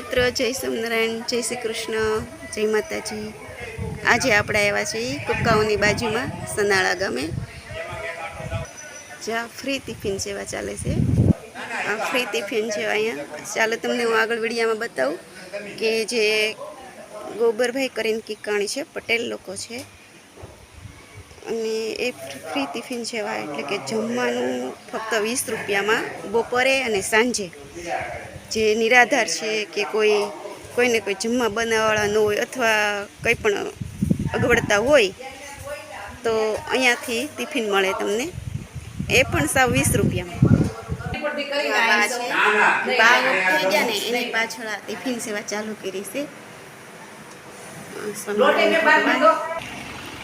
મિત્રો, જય સ્વામિનારાયણ જય શ્રી કૃષ્ણ, જય માતાજી. આજે આપણે આવ્યા છીએ કુક્કાઓની બાજુમાં સનાળા ગામે, જ્યાં ફ્રી ટિફિન સેવા ચાલે છે. આ ફ્રી ટિફિન સેવા અહીંયા. ચાલો તમને હું આગળ વિડીયામાં બતાવું કે જે ગોબરભાઈ કરીને કિકાણી છે, પટેલ લોકો છે. અને એ ફ્રી ટિફિન સેવા એટલે કે જમવાનું ફક્ત વીસ રૂપિયામાં, બપોરે અને સાંજે. જે નિરાધાર છે કે કોઈ કોઈને કોઈ જમવા બનાવવાળા ન હોય અથવા કંઈ પણ અગવડતા હોય તો અહીંયાથી ટિફિન મળે તમને. એ પણ સાવ વીસ રૂપિયામાં. થઈ ગયા ને એની પાછળ આ ટિફિન સેવા ચાલુ કરી છે.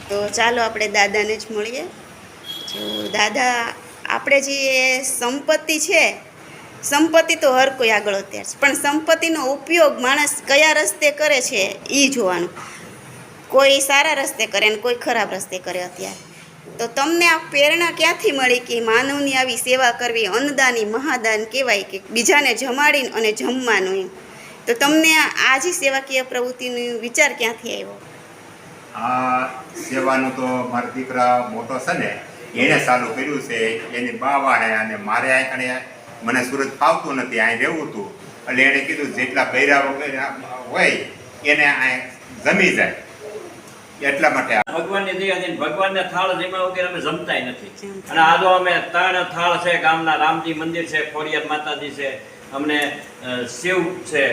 તો ચાલો આપણે દાદાને જ મળીએ. જો દાદા આપણે જે સંપત્તિ છે સંપત્તિ તો હર કોઈ આગળ અત્યારે છે. પણ સંપત્તિનો ઉપયોગ માણસ કયા રસ્તે કરે છે એ જોવાનું. કોઈ સારા રસ્તે કરે ને કોઈ ખરાબ રસ્તે કરે અત્યારે. તો તમને આ પ્રેરણા ક્યાંથી મળી કે માનવની આવી સેવા કરવી અન્નદાની મહાદાન કહેવાય કે બીજાને જમાડીને અને જમવાનું એમ. તો તમને આ જે સેવાકીય પ્રવૃત્તિનો વિચાર ક્યાંથી આવ્યો? આ સેવાનું તો મારા દીકરા મોટો છે ને એણે ચાલુ કર્યું છે. એની બાવાને અને મારે અહીં કણે મને સુરત ફાવતું નથી અહીં રહેવું હતું એટલે એણે કીધું જેટલા બૈરા વગેરે હોય એને અહીં જમી જાય. એટલા માટે ભગવાનની દયાથી ને ભગવાનને થાળ જમ્યા વગેરે અમે જમતા નથી. અને આ જો અમે ત્રણ થાળ છે ગામના રામજી મંદિર છે ખોડિયાર માતાજી છે અમને શિવ છે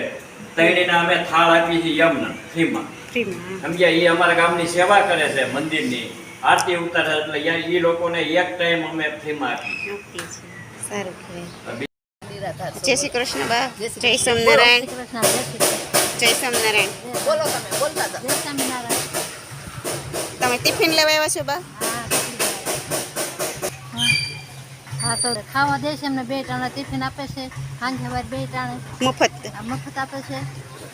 ત્રણેયના અમે થાળ આપી છે યમના ફ્રીમાં. સમજ્યા? એ અમારા ગામની સેવા કરે છે મંદિરની. આરતી ઉતારે એટલે એ લોકોને એક ટાઈમ અમે ફ્રીમાં આપી આપીએ છીએ. સારું કહેવાય બી- જય શ્રી કૃષ્ણ બા જય સ્વામિનારાયણ જય સ્વામિનારાયણ બોલો તમે બોલતા હતા તમે ટિફિન લેવા આવ્યા છો બા? હા તો ખાવા દે છે એમને બે ટાણા ટિફિન આપે છે સાંજે સવારે બે ટાણે મફત. આ મફત આપે છે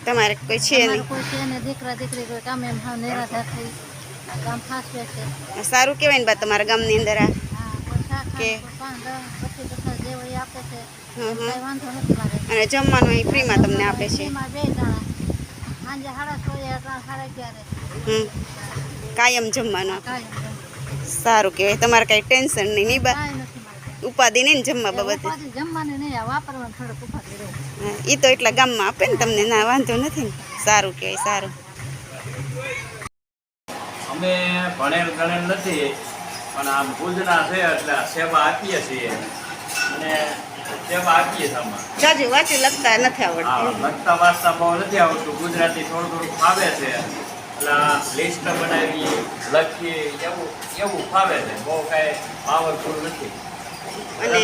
તમારે કોઈ છે અમારે નહીં. કોઈ છે ને દીકરા દીકરી કોઈ કામે એમ હા નિરાધાર થઈ આ કામ ફાસવે છે સારું કહેવાય ને બા તમારા ગામની અંદર આ. હા કોઈ શાક કે? આપે છે. કાંઈ વાંધો નથી મારે. અને જમવાનું અહીં ફ્રીમાં તમને આપે છે. એમાં બે ટાણા સાંજે સાડા છ સાડા અગિયારે. કાયમ જમવાનું સારું કહેવાય. તમારે કાંઈ ટેન્શન નહીં નહીં બા? ઉપાધિ નહીં ને જમવા બાબતે? એ તો એટલા ગામમાં આપે ને તમને ના વાંધો નથી ને. સારું કહેવાય સારું. અમે ભણેલ ગણેલ નથી પણ આમ પૂજના છે એટલે સેવા આપીએ છીએ. અને જાજુ વાંચી લખતા નથી આવડતું. લખતા વાંચતા બહુ નથી આવડતું. ગુજરાતી થોડું થોડું ફાવે છે. એટલે લિસ્ટ બનાવી લખીએ એવું એવું ફાવે છે. બહુ કાંઈ પાવરફુલ નથી. અને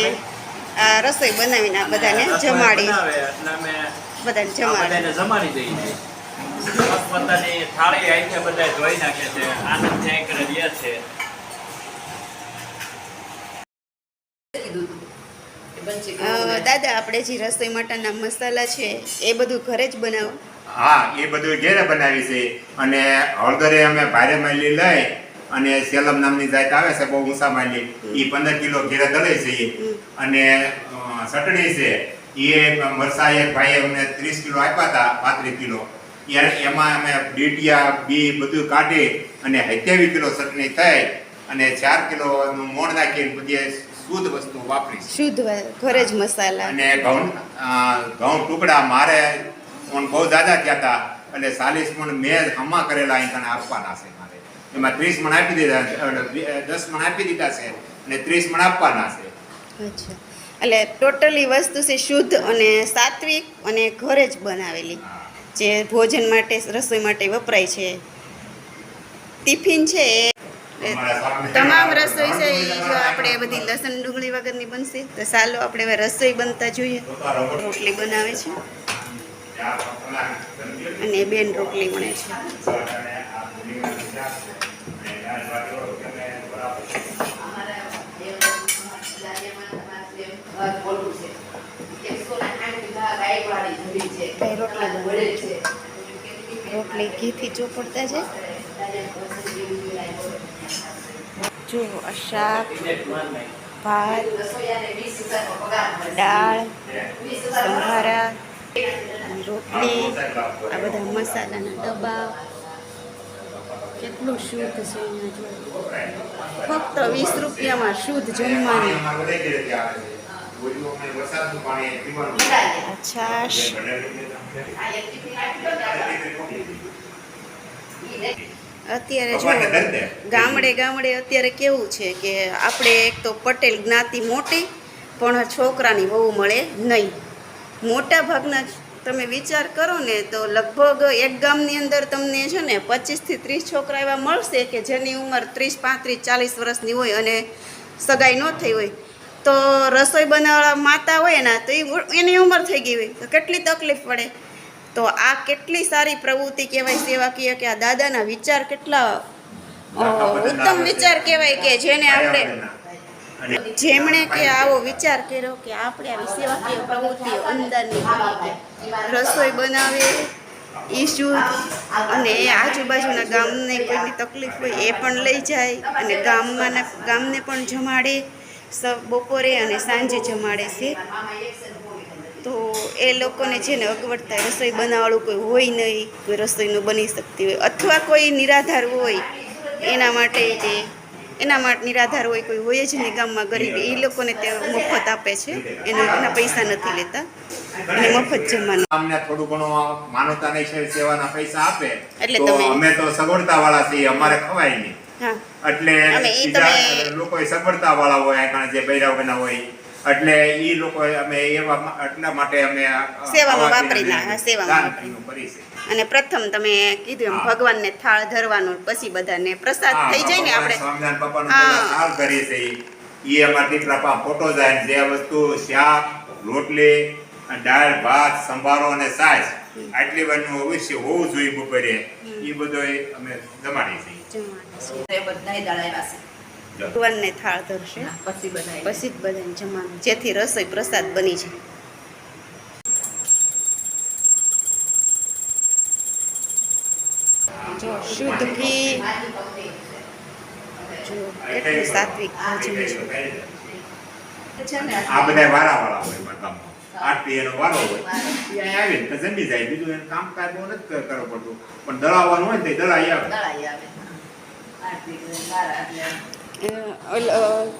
આ રસોઈ બનાવીને આ બધાને જમાડી. એટલે અમે બધાને જમાડી. બધાને જમાડી દઈએ છીએ. પોતપોતાની થાળી આવીને બધા જોઈ નાખે છે. આનંદ જાય કરે છે. દાદા આપણે જે રસોઈ માટેના મસાલા છે એ બધું ઘરે જ બનાવો. હા એ બધું ઘેરે બનાવી છે. અને હળદરે અમે ભારે માલી લઈ અને સેલમ નામની જાત આવે છે બહુ ઊંચા માલી એ પંદર કિલો ઘેરે દળે છે. અને ચટણી છે એ મરસા એક ભાઈએ અમને ત્રીસ કિલો આપ્યા હતા પાંત્રીસ કિલો. એ- એમાં અમે ડીટિયા બી બધું કાઢી અને સત્યાવીસ કિલો ચટણી થઈ અને ચાર કિલો મોણ નાખીને બધી શુદ્ધ વસ્તુ વાપરી શુદ્ધ ઘરે જ મસાલા. અને ઘઉં ઘઉં ટુકડા મારે પણ બહુ દાદા થયા હતા એટલે ચાલીસ મણ મેં હમા કરેલા અહીં તને આપવાના છે મારે. એમાં ત્રીસ મણ આપી દીધા દસ મણ આપી દીધા છે અને ત્રીસ મણ આપવાના છે. અચ્છા. એટલે ટોટલી વસ્તુ છે શુદ્ધ અને સાત્વિક અને ઘરે જ બનાવેલી. જે ભોજન માટે રસોઈ માટે વપરાય છે. ટિફિન છે તમામ રસોઈ છે એ જો આપણે બધી લસણ ડુંગળી વગરની બનશે તો ચાલો આપણે હવે રસોઈ બનતા જોઈએ. રોટલી બનાવે છે. અને બેન રોટલી બને છે. રોટલી બનાવે છે. રોટલી ઘીથી ચોપડતા છે જો શાક ભાત, દાળ, સંભારા, રોટલી, આ બધા મસાલાના ડબ્બા. કેટલું શુદ્ધ છે અહીંયા જો. ફક્ત વીસ રૂપિયામાં શુદ્ધ જમવાનું. છાશ અત્યારે જો ગામડે ગામડે અત્યારે કેવું છે કે આપણે એક તો પટેલ જ્ઞાતિ મોટી પણ છોકરાની બહુ મળે નહીં. મોટા ભાગના તમે વિચાર કરો ને તો લગભગ એક ગામની અંદર તમને છે ને પચીસથી ત્રીસ છોકરા એવા મળશે કે જેની ઉંમર ત્રીસ પાંત્રીસ ચાલીસ વર્ષની હોય અને સગાઈ ન થઈ હોય. તો રસોઈ બનાવવા માતા હોય ને તો એ એની ઉંમર થઈ ગઈ હોય. તો કેટલી તકલીફ પડે? તો આ કેટલી સારી પ્રવૃત્તિ કહેવાય સેવાકીય કે આ દાદાના વિચાર કેટલા ઉત્તમ વિચાર કહેવાય કે જેને આપણે જેમણે કે આવો વિચાર કર્યો કે આપણે આવી સેવાકીય પ્રવૃત્તિઓ અંદરની રસોઈ બનાવે એ અને એ આજુબાજુના ગામને કોઈની તકલીફ હોય એ પણ લઈ જાય અને ગામમાંના ગામને પણ જમાડે બપોરે અને સાંજે જમાડે છે. તો એ લોકોને છે ને અગવડતા રસોઈ બનાવવાળું કોઈ હોય નહીં કોઈ રસોઈ ન બની શકતી હોય. અથવા કોઈ નિરાધાર હોય એના માટે જે એના માટે નિરાધાર હોય કોઈ હોય જ નહીં ગામમાં ગરીબ એ લોકોને તે મફત આપે છે. એના એના પૈસા નથી લેતા. અને મફત જમવાનું. અમને થોડું ઘણું માનવતા નહીં છે સેવાના પૈસા આપે. એટલે તમે- અમે તો સગવડતા વાળા છીએ અમારે ખવાય નહીં. હા. એટલે અમે ઈ તમે- લોકો સગવડતા વાળા હોય જે બૈરા વગરના હોય એટલે ઈ લોકો અમે એવા એટલા માટે અમે સેવામાં વાપરી ના- સેવામાં વાપરી. અને પ્રથમ તમે કીધું એમ. ભગવાનને થાળ ધરવાનું પછી બધાને પ્રસાદ થઈ જાય ને આપણે સ્વામિનારાયણ બાપાનો થાળ ધરી છે ઈ. ઈ અમારા દીકરા પા ફોટો જાય જે વસ્તુ શાક રોટલી દાળ ભાત સંભારો અને છાશ આટલી વાનું અવશ્ય હોવું જોઈએ બપોરે એ બધો અમે જમાડી છીએ. એ બધાય દળાવ્યા છે. ભગવાનને થાળ ધરશે. પછી જ બધાને જમવાનું. જેથી રસોઈ પ્રસાદ બની જાય. જો શુદ્ધ ઘી. જો કેટલું સાત્વિક ભોજન છે. છે આ બધા વારા વાળા હોય. વારો. જમી જાય. બીજું કામ કાજ બહુ નથી કર- કરવું પડતું. પણ દળાવવાનું હોય ને તો દળાઈ આવે. દળાઈ આવે.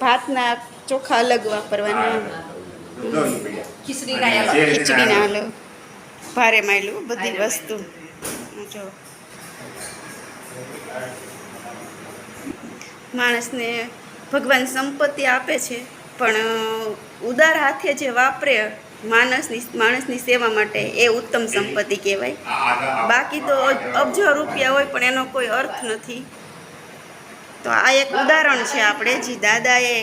ભાતના ચોખા અલગ વાપરવાના. ખીચડીના અલગ. ભારે માયલું બધી વસ્તુ. જો. માણસને ભગવાન સંપત્તિ આપે છે પણ ઉદાર હાથે જે વાપરે માણસની માણસની સેવા માટે એ ઉત્તમ સંપત્તિ કહેવાય. બાકી તો અબજો રૂપિયા હોય પણ એનો કોઈ અર્થ નથી. તો આ એક ઉદાહરણ છે આપણે જે દાદાએ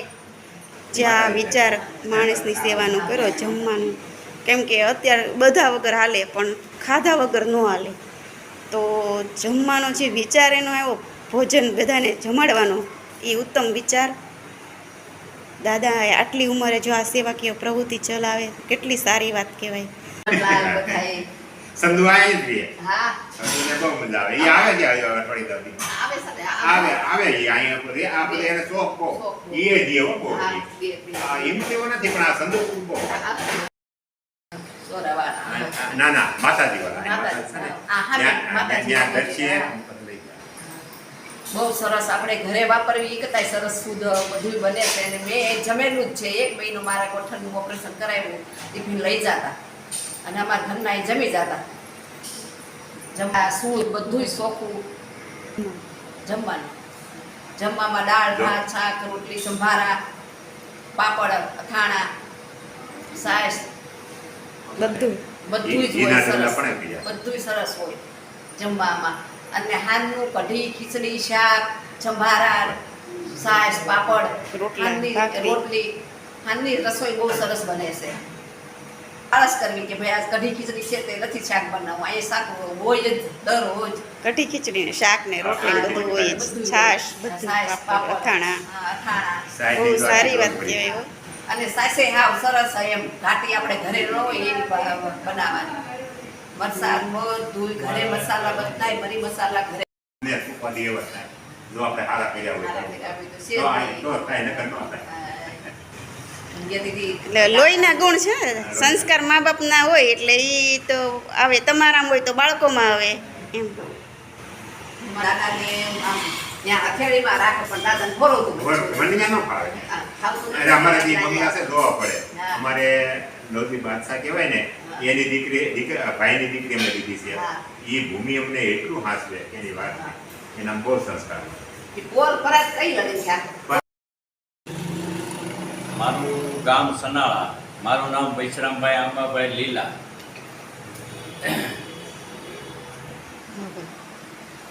જે આ વિચાર માણસની સેવાનું કર્યો જમવાનું. કેમ કે અત્યારે બધા વગર હાલે પણ ખાધા વગર ન હાલે. તો જમવાનો જે વિચાર એનો આવ્યો ભોજન બધાને જમાડવાનો એ ઉત્તમ વિચાર. દાદાએ આટલી ઉંમરે જો આ સેવાકીય પ્રવૃત્તિ ચલાવે કેટલી સારી વાત કહેવાય. સંધુ આવી જ હા. એને બહુ સરસ આપણે ઘરે વાપરવી એ કરતાંય સરસ શુદ્ધ બધું બને છે અને મેં જમેલું જ છે એક મહિનો મારા ગોઠણનું ઓપરેશન કરાવ્યું ટિફિન લઈ જતા અને અમારા ઘરના એ જમી જતા જમવા બધુંય ચોખ્ખું જમવાનું. જમવામાં દાળ ભાત શાક રોટલી સંભારા પાપડ અથાણા સાસ. બધું બધું જ હોય સરસ. બધું સરસ હોય જમવામાં. અને હાનનું કઢી ખીચડી શાક સંભારા સાસ પાપડ. રોટલી હાનની રસોઈ બહુ સરસ બને છે. આળસ કરવી કે ભાઈ આ કઢી ખીચડી છે તે નથી શાક બનાવવું. આ શાક હોય જ દરરોજ. કઢી ખીચડી શાક ને રોટલી બધું હોય જ. છાશ બધું પાપડ અથાણા. હા, અથાણા. બહુ સારી વાત કહેવાય અને સાસે હાવ સરસ એમ ઘાટી આપણે ઘરે ન હોય એવી બનાવવાની. મરસાદ બધું ઘરે મસાલા બધાય મરી મસાલા ઘરે. જો આપણે હારા કર્યા હોય હારા તો. કર્યા હોય તો તો શેર આ- નહીં. તો થાય, નકર ન થાય. એટલે લોહીના ગુણ છે સંસ્કાર મા બાપના હોય એટલે એ તો આવે તમારામાં હોય તો બાળકોમાં આવે એમ. અમારા બાદશાહ કહેવાય ને એની દીકરી દીકરી ભાઈની દીકરી અમને દીધી છે. એ ભૂમિ અમને એટલું હાસવે એની વાત એના બહુ સંસ્કાર એ પોર ફરજ કઈ લગન થયા મારું ગામ સનાળા, મારું નામ વૈશ્રામભાઈ આંબાભાઈ લીલા.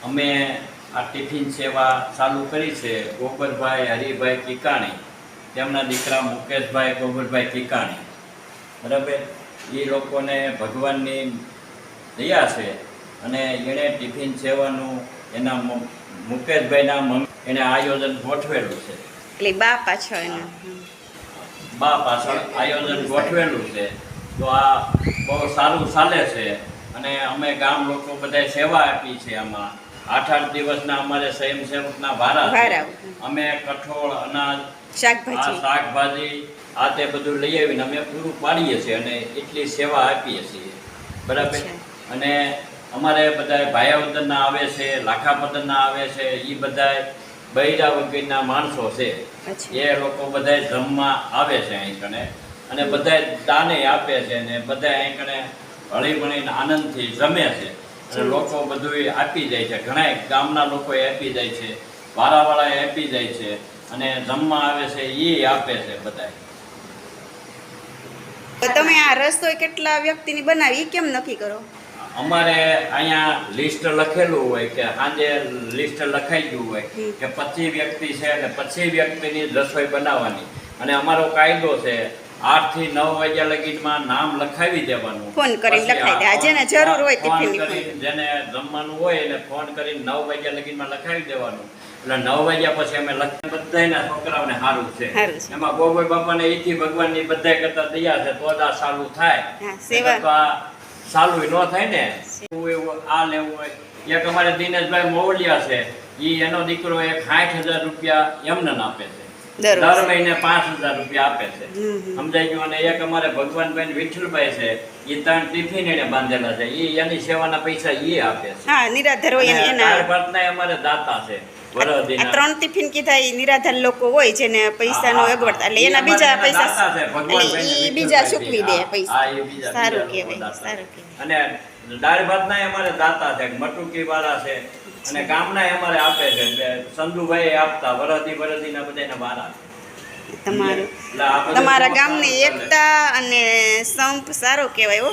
અમે આ ટિફિન સેવા ચાલુ કરી છે ગોબરભાઈ હરિભાઈ કિકાણી, તેમના દીકરા મુકેશભાઈ ગોબરભાઈ કિકાણી. બરાબર? એ લોકોને ભગવાનની દયા છે અને એણે ટિફિન સેવાનું એના મુકેશભાઈના મમ્મી, એણે આયોજન ગોઠવેલું છે. એટલે બા પાછળ બા પાછળ આયોજન ગોઠવેલું છે. તો આ બહુ સારું ચાલે છે અને અમે ગામ લોકો બધાએ સેવા આપી છે આમાં. આઠ આઠ દિવસના અમારે સ્વયંસેવકના ભારા અમે કઠોળ અનાજ આ શાકભાજી શાકભાજી આ તે બધું લઈ આવીને અમે પૂરું પાડીએ છીએ અને એટલી સેવા આપીએ છીએ. બરાબર? અને અમારે બધા ભાયાવદરના આવે છે લાખાપદરના આવે છે એ બધા બૈરા વગરના માણસો છે એ લોકો બધા જમવા આવે છે અહીં કને અને બધા દાને આપે છે ને બધા અહીં કને હળી મળીને આનંદથી જમે છે. અને લોકો બધું આપી જાય છે. ઘણા ગામના લોકો આપી જાય છે. વારાવાળા આપી જાય છે. અને જમવા આવે છે એ આપે છે બધા તમે આ રસોઈ કેટલા વ્યક્તિની બનાવી? કેમ નક્કી કરો? અમારે અહીંયા લિસ્ટ લખેલું હોય કે સાંજે લિસ્ટ લખાઈ ગયું હોય કે પચીસ વ્યક્તિ છે અને પચીસ વ્યક્તિની રસોઈ બનાવવાની. અને અમારો કાયદો છે આઠથી નવ વાગ્યા લગી નામ લખાવી દેવાનું. ફોન કરીને લખાવી દે. જેને જરૂર હોય ફોન કરીને જેને જમવાનું હોય એને ફોન કરીને નવ વાગ્યા લગીનમાં લખાવી દેવાનું. એટલે નવ વાગ્યા પછી અમે લખી બધાયના છોકરાઓને સારું છે. એમાં ગોગોઈ બાપાને એથી ભગવાનની બધા કરતા તૈયાર છે તો સારું થાય. સેવા. આ ન થાય ને એવું એવું આ લેવું હોય. એક અમારે દિનેશભાઈ મોવલિયા છે એ એનો દીકરો એક સાઠ હજાર રૂપિયા એમને આપે છે. દર મહિને પાંચ હજાર રૂપિયા આપે છે. સમજાઈ ગયું? અને એક અમારે ભગવાનભાઈ વિઠ્ઠલભાઈ છે ઈ ત્રણ ટિફિન એને બાંધેલા છે. એ એની સેવાના પૈસા એ આપે છે. હા નિરાધાર હોય એને- એના ભાતનાય અમારે દાતા છે ત્રણ ટિફિન કીધા એ નિરાધાર લોકો હોય જેને પૈસાનો અગવડતા. એટલે એના બીજા પૈસા છે, એટલે એ બીજા ચૂકવી દે પૈસા. સારું કહેવાય સારું. કહેવાય. અને દાળ ભાતનાય અમારે દાતા છે મટુકી વાળા છે અને ગામના અમારે આપે છે સંધુભાઈ આપતા વરદી વરદીના બધાના વાળા છે. તમારું તમારા ગામની છે. એકતા અને સંપ સારો કહેવાય હો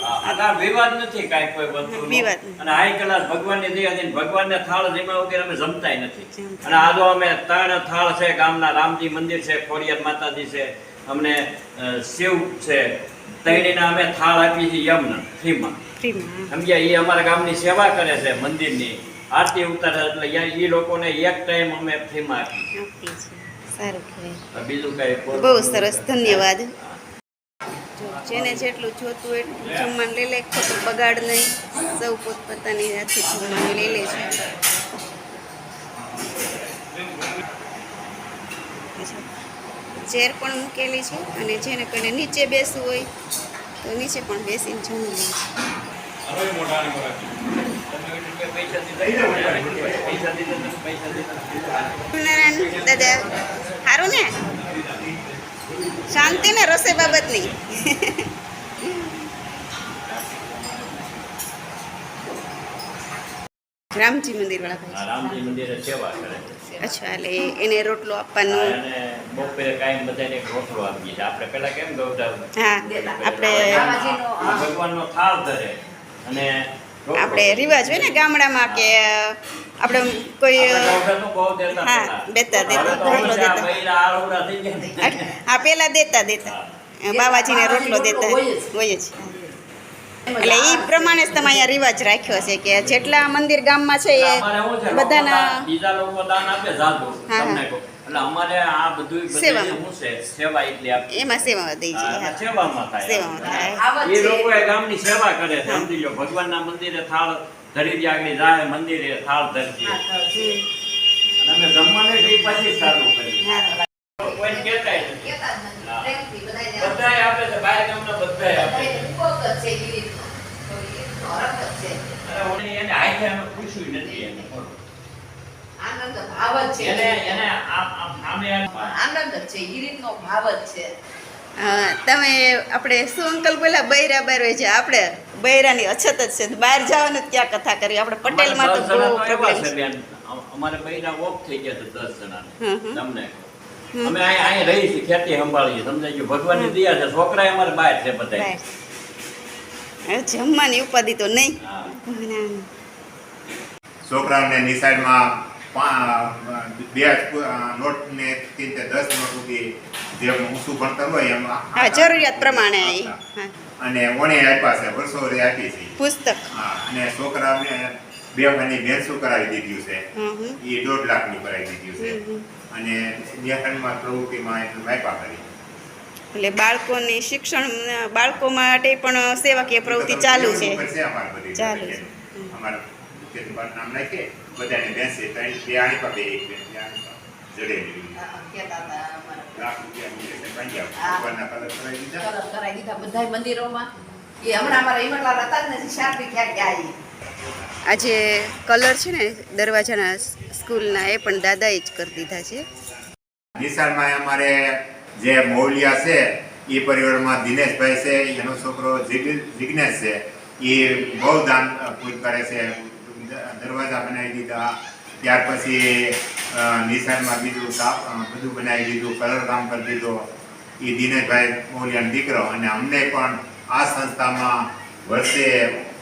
વિવાદ નથી કાંઈ કોઈ. વિવાદ. અને હાઈ ક્લાસ ભગવાનની દયાથી ભગવાનને થાળ જમ્યા વગેરે અમે જમતાય નથી અને આ અમે ત્રણ થાળ છે ગામના રામજી મંદિર છે ખોડિયાર માતાજી છે અમને શિવ છે ત્રણેયના અમે થાળ આપીએ છીએ યમને ફ્રીમાં સમજ્યા એ અમારા ગામની સેવા કરે છે મંદિરની આરતી ઉતારે એટલે એ લોકોને એક ટાઈમ અમે ફ્રીમાં આપી. સારું કહેવાય. બહુ સરસ ધન્યવાદ. જો જેને જેટલું જોતું એટલું જમવાનું લઈ લે ખોટું બગાડ નહીં. સૌ પોતપોતાની જાતથી જમવાનું લઈ લે છે. ચેર પણ મૂકેલી છે અને જેને કોઈને નીચે બેસવું હોય તો નીચે પણ બેસીને જમી લે છે. દાદા સારું ને શાંતિ ને રસોઈ બાબતની રામજી મંદિર વાળા ભાઈ રામજી મંદિર સેવા કરે અચ્છા એટલે એને રોટલો આપવાનો બપોરે કાંઈ બધાને એક રોટલો આપીએ આપણે પેલા કેમ ગૌતા હા આપણે ભગવાનનો થાળ ધરે. અને રોટલો. આપણે રિવાજ હોય ને ગામડામાં કે આપણે કોઈ હા, દેતા, દેતા, રોટલો દેતા. હા પેલા દેતા દેતા. બાવાજીને રોટલો દેતા. હોય જ. એટલે એ પ્રમાણે જ તમે અહીંયા રિવાજ રાખ્યો છે કે જેટલા મંદિર ગામમાં છે એ બધાના બીજા લોકો દાન આપે હા, હા. અમારે આ બધું બધું સેવા. એટલે સેવા કરે સમજી લો ભગવાનના મંદિરે મંદિરે થાળ ધરજે અને અમે જમવાને જે પછી પૂછ્યું નથી એને. આનંદ ભાવ છે. એને એને આ આનંદ છે ઈ રીતનો ભાવ જ છે. તમે આપણે શું અંકલ બોલ્યા બૈરા બાર હોય છે આપણે બૈરાની અછત જ છે. બહાર જવાનું ક્યાં કથા કરી આપણે પટેલમાં તો બહુ પ્રોબ્લેમ છે છે. અમારે બૈરા ઓફ થઈ ગયા છે દસ જણા. તમને. અમે અહીં રહી છે ખેતી સંભાળીએ સમજાય ગયું ભગવાનની દયા છે. છોકરા અમારે બહાર છે બધા જમવાની ઉપાધિ તો નહીં. છોકરાઓને નિશાળમાં બે નોટ ને તીન તે દસ નોટ સુધી જે ઊંચું ભણતર હોય એમ હા. જરૂરિયાત પ્રમાણે અને ઓણે આપ્યા છે વર્ષો રે આપી છે. પુસ્તક. હા અને છોકરાને બે મહિની બેન્સું કરાવી દીધું છે. એ દોઢ લાખની કરાવી દીધું છે. અને વ્યાકરણમાં પ્રવૃત્તિમાં એટલું આપ્યા કરી એટલે બાળકોની શિક્ષણ બાળકો માટે પણ સેવાકીય પ્રવૃત્તિ ચાલુ છે. ચાલુ છે. અમારા નામ નાખીએ? બધાને બેસે ત્રણ બે આણી બે એક બે અમારા લાખ રૂપિયા મૂકે પંજાબ કલર દીધા કરાવી દીધા બધાય મંદિરોમાં એ હમણાં અમારા હિમટલા હતા જ નથી શાંતિ ક્યાં ગયા આજે કલર છે ને દરવાજાના સ્કૂલના એ પણ દાદાએ જ કરી દીધા છે નિશાળમાં અમારે જે મૌલિયા છે એ પરિવારમાં દિનેશભાઈ છે એનો છોકરો જિગ્નેશ છે એ બહુ દાન પૂજ કરે છે દરવાજા બનાવી દીધા. ત્યાર પછી નિશાનમાં બીજું સાફ બધું બનાવી દીધું, કલર કામ કરી દીધો. એ દિનેશભાઈ મૌલિયાનો દીકરો અને અમને પણ આ સંસ્થામાં વર્ષે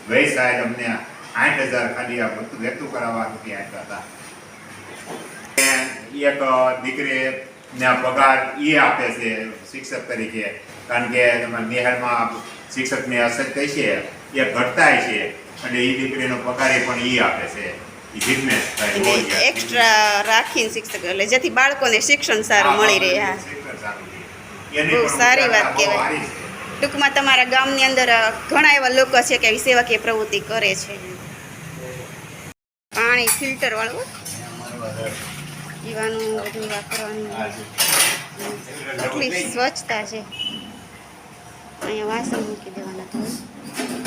વય સાહેબ અમને આઠ હજાર ખાલી આ બધું વેતું કરાવવા રૂપિયા આપ્યા હતા. એક દીકરીને પગાર એ આપે છે શિક્ષક તરીકે. કારણ કે નેહરમાં શિક્ષકની અસર થઈ છે એ ઘટતાય છે અને એ દીકરીનો પગાર પણ એ આપે છે. એક્સ્ટ્રા રાખીને શિક્ષક એટલે જેથી બાળકોને શિક્ષણ સારું મળી રહે હા. બહુ સારી વાત કહેવાય. ટૂંકમાં તમારા ગામની અંદર ઘણા એવા લોકો છે કે સેવાકીય પ્રવૃત્તિ કરે છે. પાણી ફિલ્ટર વાળું પીવાનું બધું વાપરવાનું. સ્વચ્છતા છે. અહીંયા વાસણ મૂકી દેવાના તો